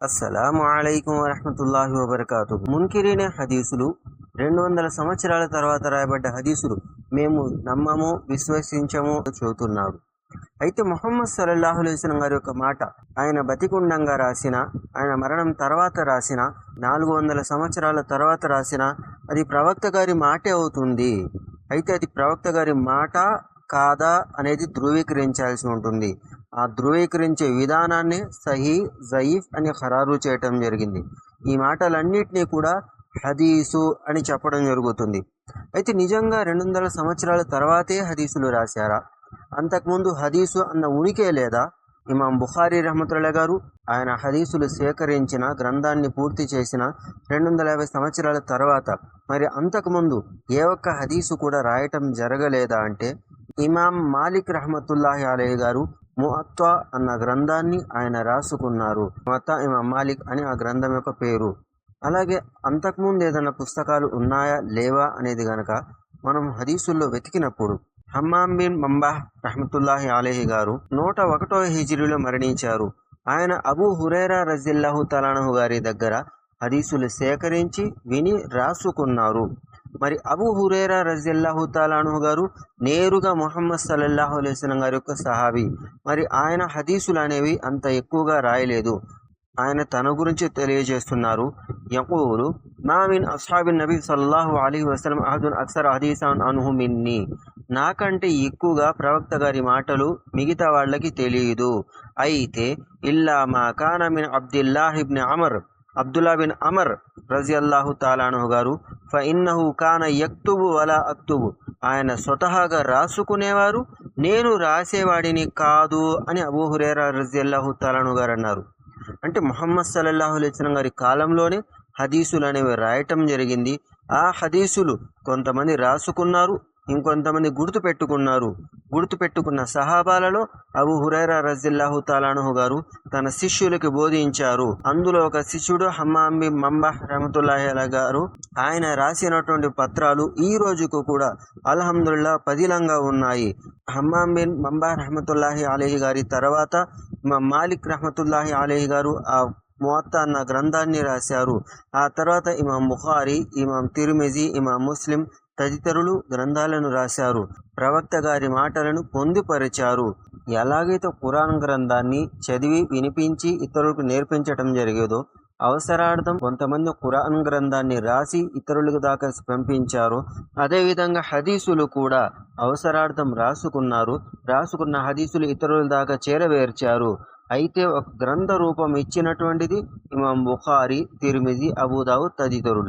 అస్సలాము అలైకుం వరహమతుల్లాహి వబర్కాతు మున్కిరీనే హదీసులు రెండు వందల సంవత్సరాల తర్వాత రాయబడ్డ హదీసులు మేము నమ్మము విశ్వసించము చెబుతున్నాడు అయితే మొహమ్మద్ సల్లల్లాహు అలైస్లం గారి యొక్క మాట ఆయన బతికుండంగా రాసిన ఆయన మరణం తర్వాత రాసిన నాలుగు వందల సంవత్సరాల తర్వాత రాసిన అది ప్రవక్త గారి మాటే అవుతుంది. అయితే అది ప్రవక్త గారి మాట కాదా అనేది ధృవీకరించాల్సి ఉంటుంది. ఆ ధృవీకరించే విధానాన్ని సహీ జయీఫ్ అని ఖరారు చేయటం జరిగింది. ఈ మాటలన్నింటినీ కూడా హదీసు అని చెప్పడం జరుగుతుంది. అయితే నిజంగా రెండు వందల సంవత్సరాల తర్వాతే హదీసులు రాశారా? అంతకుముందు హదీసు అన్న ఉనికే లేదా? ఇమాం బుఖారీ రహమతుల్లా గారు ఆయన హదీసులు సేకరించిన గ్రంథాన్ని పూర్తి చేసిన రెండు వందల యాభై సంవత్సరాల తర్వాత మరి అంతకుముందు ఏ ఒక్క హదీసు కూడా రాయటం జరగలేదా అంటే ఇమాం మాలిక్ రహమతుల్లాహి అలహి గారు ముఅత్వా అన్న గ్రంథాన్ని ఆయన రాసుకున్నారు. ముఅత్తా ఇమాం మాలిక్ అని ఆ గ్రంథం యొక్క పేరు. అలాగే అంతకుముందు ఏదైనా పుస్తకాలు ఉన్నాయా లేవా అనేది గనక మనం హదీసుల్లో వెతికినప్పుడు హమ్మాం బిన్ మంబాహ్ రహమతుల్లాహి అలేహి గారు నూట ఒకటో హిజిరిలో మరణించారు. ఆయన అబూ హురేరా రజిల్లాహు తలానహు గారి దగ్గర హదీసులు సేకరించి విని రాసుకున్నారు. మరి అబు హురేరా రజిల్లాహు తాలాను గారు నేరుగా ముహమ్మద్ సల్లల్లాహు అలైస్లం గారి యొక్క సహాబీ. మరి ఆయన హదీసులు అనేవి అంత ఎక్కువగా రాయలేదు. ఆయన తన గురించి తెలియజేస్తున్నారు. యకూలు మా మిన్ అస్హాబిన్ నబీ సల్లాహు అలీ వసలం అహదున్ అక్సర్ హదీసాన్ అనుహు మిన్ని. నాకంటే ఎక్కువగా ప్రవక్త గారి మాటలు మిగతా వాళ్ళకి తెలియదు. అయితే ఇల్లా మా కాన మిన్ అబ్దుల్లాహిబ్ని అమర్. అబ్దుల్లా బిన్ అమర్ రజియల్లాహు తాలాను గారు ఫ ఇన్నహు కాన యక్తుబు వలా అక్తుబు. ఆయన స్వతహాగా రాసుకునేవారు నేను రాసేవాడిని కాదు అని అబూ హురేరా రజియల్లాహు తాలాను గారు అన్నారు. అంటే ముహమ్మద్ సల్లల్లాహు అలైస్లం గారి కాలంలోనే హదీసులు అనేవి రాయటం జరిగింది. ఆ హదీసులు కొంతమంది రాసుకున్నారు ఇంకొంతమంది గుర్తు పెట్టుకున్నారు గుర్తుపెట్టుకున్న సహాబాలలో అబు హురైరా రజిల్లాహు తాలానుహు గారు తన శిష్యులకి బోధించారు. అందులో ఒక శిష్యుడు హమ్మాంబి మంబా రహమతుల్లాహి అలా గారు ఆయన రాసినటువంటి పత్రాలు ఈ రోజుకు కూడా అల్హమ్దుల్లా పదిలంగా ఉన్నాయి. హమ్మాం బిన్ మంబాహ్ రహమతుల్లాహి అలీహి గారి తర్వాత మాలిక్ రహమతుల్లాహి అలీహి గారు ఆ మువత్త అన్న గ్రంథాన్ని రాశారు. ఆ తర్వాత ఇమాం బుఖారి ఇమాం తిరుమిజి ఇమాం ముస్లిం తదితరులు గ్రంథాలను రాశారు. ప్రవక్త గారి మాటలను పొందుపరిచారు. ఎలాగైతే ఖురాన్ గ్రంథాన్ని చదివి వినిపించి ఇతరులకు నేర్పించటం జరిగేదో అవసరార్థం కొంతమంది ఖురాన్ గ్రంథాన్ని రాసి ఇతరులకు దాకా పంపించారు. అదేవిధంగా హదీసులు కూడా అవసరార్థం రాసుకున్నారు. రాసుకున్న హదీసులు ఇతరుల దాకా చేరవేర్చారు. అయితే ఒక గ్రంథ రూపం ఇచ్చినటువంటిది ఇమాం బుఖారి తిరుమిది అబూదావు తదితరులు.